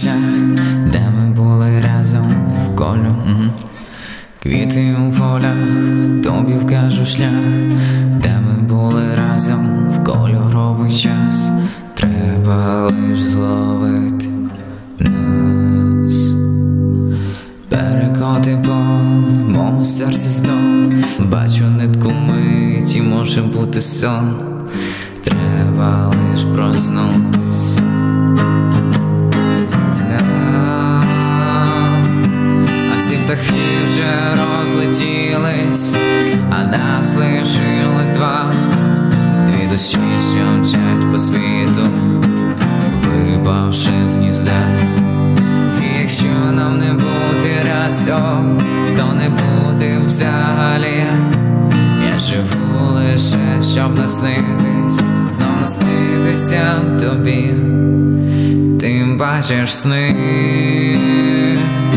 шлях, де ми були разом в колю. Квіти у полях, тобі вкажу шлях, де ми були разом в кольоровий час. Треба лиш зловити нас, перекоти по мому серці знов Бачу нитку миті може бути сон. Треба лиш проснути. Птахи вже розлетілись, а нас лишилось два. Дві душі, що мчать по світу, випавши з гнізда. Якщо нам не бути разом, то не бути взагалі. Я живу лише, щоб наснитись, знов наснитися тобі. Ти бачиш сни,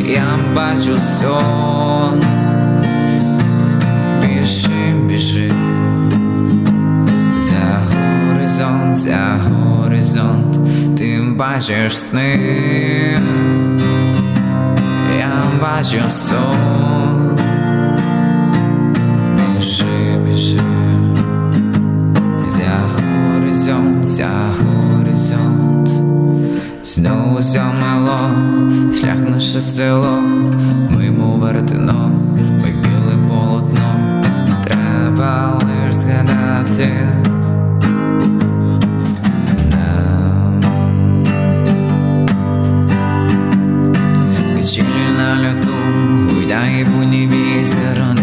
я бачу сон. Біжи, біжи за горизонт, за горизонт, ти бачиш сни, я бачу сон. Біжи, біжи за горизонт, за горизонт. Снюся мило, шлях наше село, мимо вертино, ми полотно, треба лиш згадати. Качілі на льоту, гуйдає буні вітерон.